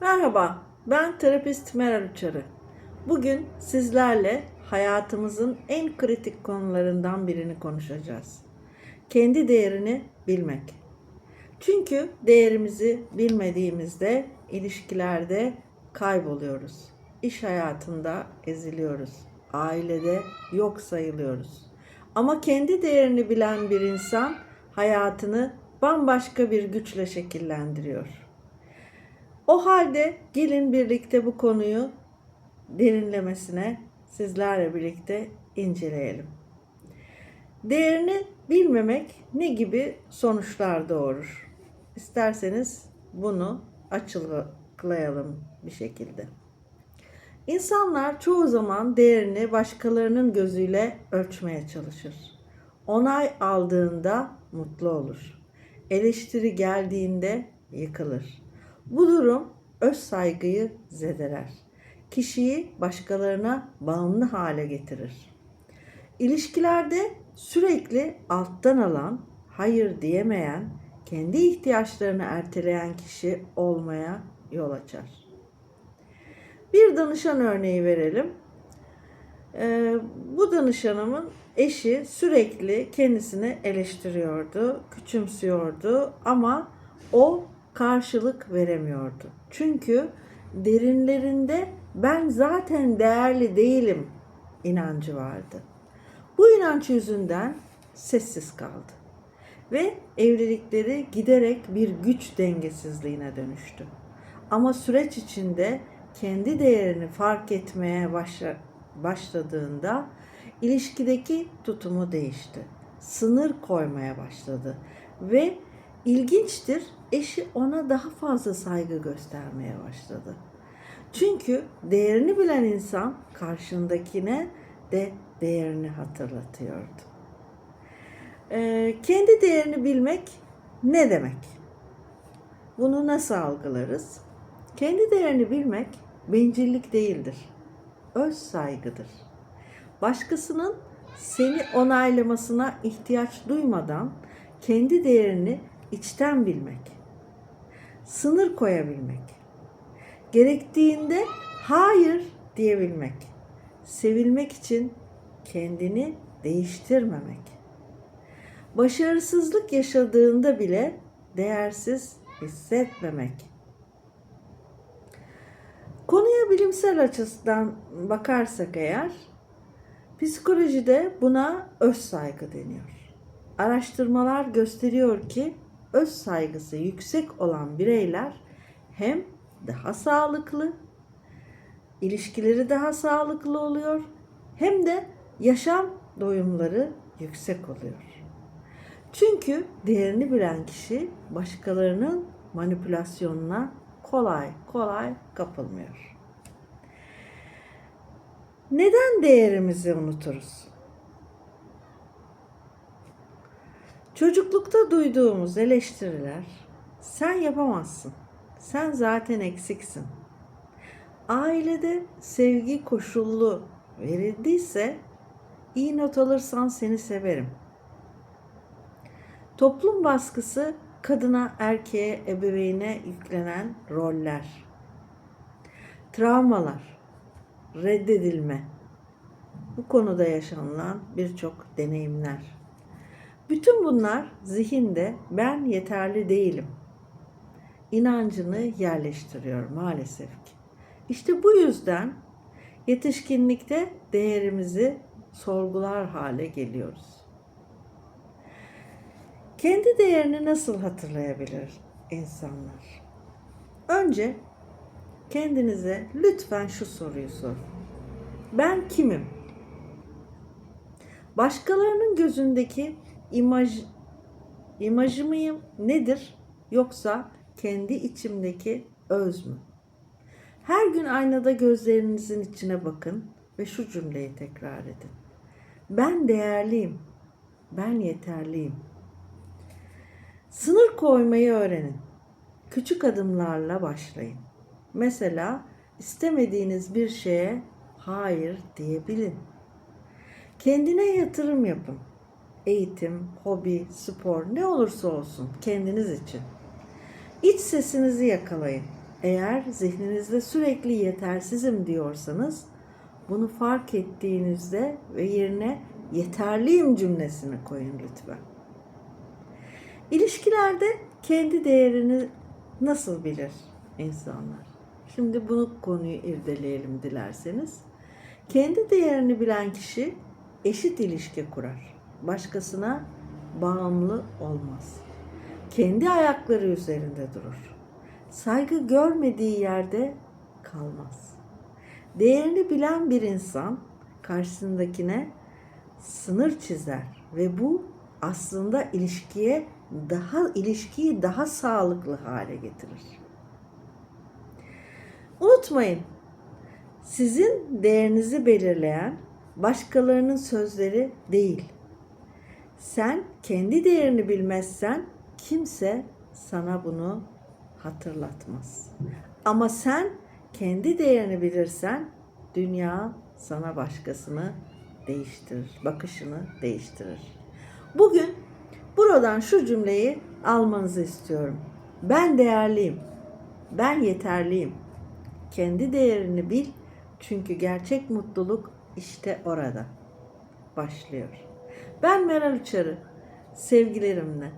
Merhaba, ben terapist Meral Uçarı. Bugün sizlerle hayatımızın en kritik konularından birini konuşacağız. Kendi değerini bilmek. Çünkü değerimizi bilmediğimizde ilişkilerde kayboluyoruz. İş hayatında eziliyoruz. Ailede yok sayılıyoruz. Ama kendi değerini bilen bir insan hayatını bambaşka bir güçle şekillendiriyor. O halde gelin birlikte bu konuyu derinlemesine sizlerle birlikte inceleyelim. Değerini bilmemek ne gibi sonuçlar doğurur? İsterseniz bunu açıklayalım bir şekilde. İnsanlar çoğu zaman değerini başkalarının gözüyle ölçmeye çalışır. Onay aldığında mutlu olur. Eleştiri geldiğinde yıkılır. Bu durum öz saygıyı zedeler. Kişiyi başkalarına bağımlı hale getirir. İlişkilerde sürekli alttan alan, hayır diyemeyen, kendi ihtiyaçlarını erteleyen kişi olmaya yol açar. Bir danışan örneği verelim. Ee, bu danışanımın eşi sürekli kendisini eleştiriyordu, küçümsüyordu ama o karşılık veremiyordu. Çünkü derinlerinde ben zaten değerli değilim inancı vardı. Bu inanç yüzünden sessiz kaldı ve evlilikleri giderek bir güç dengesizliğine dönüştü. Ama süreç içinde kendi değerini fark etmeye başla, başladığında ilişkideki tutumu değişti. Sınır koymaya başladı ve ilginçtir eşi ona daha fazla saygı göstermeye başladı. Çünkü değerini bilen insan karşındakine de değerini hatırlatıyordu. Ee, kendi değerini bilmek ne demek? Bunu nasıl algılarız? Kendi değerini bilmek bencillik değildir. Öz saygıdır. Başkasının seni onaylamasına ihtiyaç duymadan kendi değerini içten bilmek. Sınır koyabilmek. Gerektiğinde hayır diyebilmek. Sevilmek için kendini değiştirmemek. Başarısızlık yaşadığında bile değersiz hissetmemek. Konuya bilimsel açıdan bakarsak eğer, psikolojide buna öz saygı deniyor. Araştırmalar gösteriyor ki öz saygısı yüksek olan bireyler hem daha sağlıklı, ilişkileri daha sağlıklı oluyor hem de yaşam doyumları yüksek oluyor. Çünkü değerini bilen kişi başkalarının manipülasyonuna kolay kolay kapılmıyor. Neden değerimizi unuturuz? Çocuklukta duyduğumuz eleştiriler sen yapamazsın. Sen zaten eksiksin. Ailede sevgi koşullu verildiyse iyi not alırsan seni severim. Toplum baskısı kadına, erkeğe, ebeveyne yüklenen roller. Travmalar, reddedilme. Bu konuda yaşanılan birçok deneyimler. Bütün bunlar zihinde ben yeterli değilim inancını yerleştiriyor maalesef ki. İşte bu yüzden yetişkinlikte değerimizi sorgular hale geliyoruz. Kendi değerini nasıl hatırlayabilir insanlar? Önce kendinize lütfen şu soruyu sorun. Ben kimim? Başkalarının gözündeki imaj imajı mıyım nedir yoksa kendi içimdeki öz mü? Her gün aynada gözlerinizin içine bakın ve şu cümleyi tekrar edin. Ben değerliyim. Ben yeterliyim. Sınır koymayı öğrenin. Küçük adımlarla başlayın. Mesela istemediğiniz bir şeye hayır diyebilin. Kendine yatırım yapın. Eğitim, hobi, spor ne olursa olsun kendiniz için. İç sesinizi yakalayın. Eğer zihninizde sürekli yetersizim diyorsanız bunu fark ettiğinizde ve yerine yeterliyim cümlesini koyun lütfen. İlişkilerde kendi değerini nasıl bilir insanlar? Şimdi bunu konuyu irdeleyelim dilerseniz. Kendi değerini bilen kişi eşit ilişki kurar. Başkasına bağımlı olmaz. Kendi ayakları üzerinde durur. Saygı görmediği yerde kalmaz. Değerini bilen bir insan karşısındakine sınır çizer ve bu aslında ilişkiye daha ilişkiyi daha sağlıklı hale getirir. Unutmayın, sizin değerinizi belirleyen başkalarının sözleri değil. Sen kendi değerini bilmezsen kimse sana bunu hatırlatmaz. Ama sen kendi değerini bilirsen dünya sana başkasını değiştirir, bakışını değiştirir. Bugün buradan şu cümleyi almanızı istiyorum. Ben değerliyim. Ben yeterliyim. Kendi değerini bil çünkü gerçek mutluluk işte orada başlıyor. Ben Meral Uçarı. Sevgilerimle